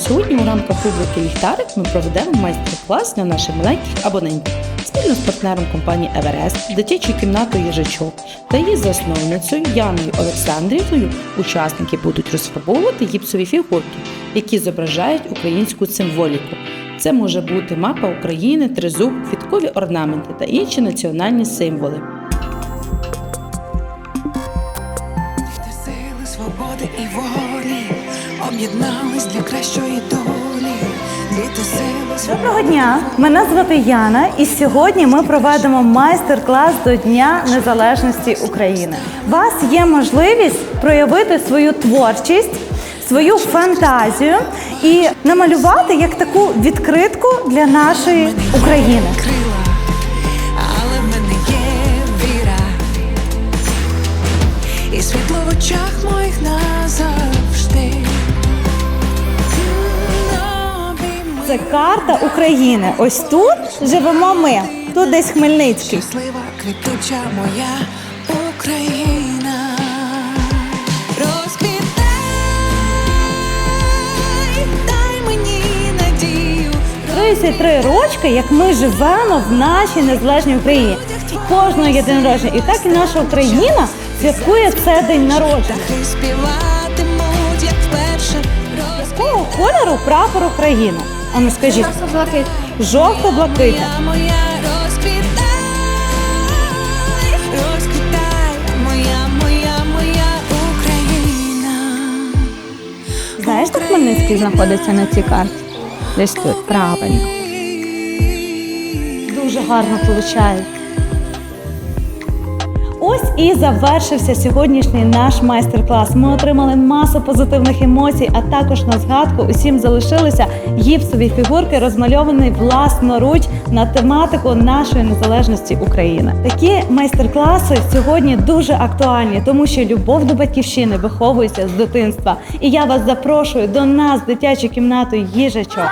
сьогодні у рамках рубрики Ліхтарик ми проведемо майстер-клас для наших маленьких абонентів спільно з партнером компанії Еверест, дитячою кімнатою Їжачок та її засновницею Яною Олександрівною учасники будуть розфарбовувати гіпсові фігурки, які зображають українську символіку. Це може бути мапа України, тризуб, квіткові орнаменти та інші національні символи. Свободи і волі об'єднались для кращої долі. Доброго дня! Мене звати Яна, і сьогодні ми проведемо майстер-клас до Дня Незалежності України. У вас є можливість проявити свою творчість, свою фантазію і намалювати як таку відкритку для нашої України. але в мене є віра. І світло в очах моїх назавжди. Це карта України. Ось тут живемо ми. Тут десь Хмельницький. Щаслива, квітуча моя Україна. Розквітай, дай мені надію. 33 рочки, як ми живемо в нашій незалежній Україні. Кожного є день народження. І так і наша Україна святкує це день народження. Якого кольору прапор України? А ну скажіть. жовто блакитна моя, розквітай, розквітай, моя, моя, моя Україна. Знаєш, де Хмельницький знаходиться на цій карті? Десь тут, правильно. Дуже гарно виходить. І завершився сьогоднішній наш майстер-клас. Ми отримали масу позитивних емоцій, а також на згадку усім залишилися гіпсові фігурки, розмальовані власноруч на тематику нашої незалежності України. Такі майстер-класи сьогодні дуже актуальні, тому що любов до батьківщини виховується з дитинства. І я вас запрошую до нас, дитячу кімнату їжачок.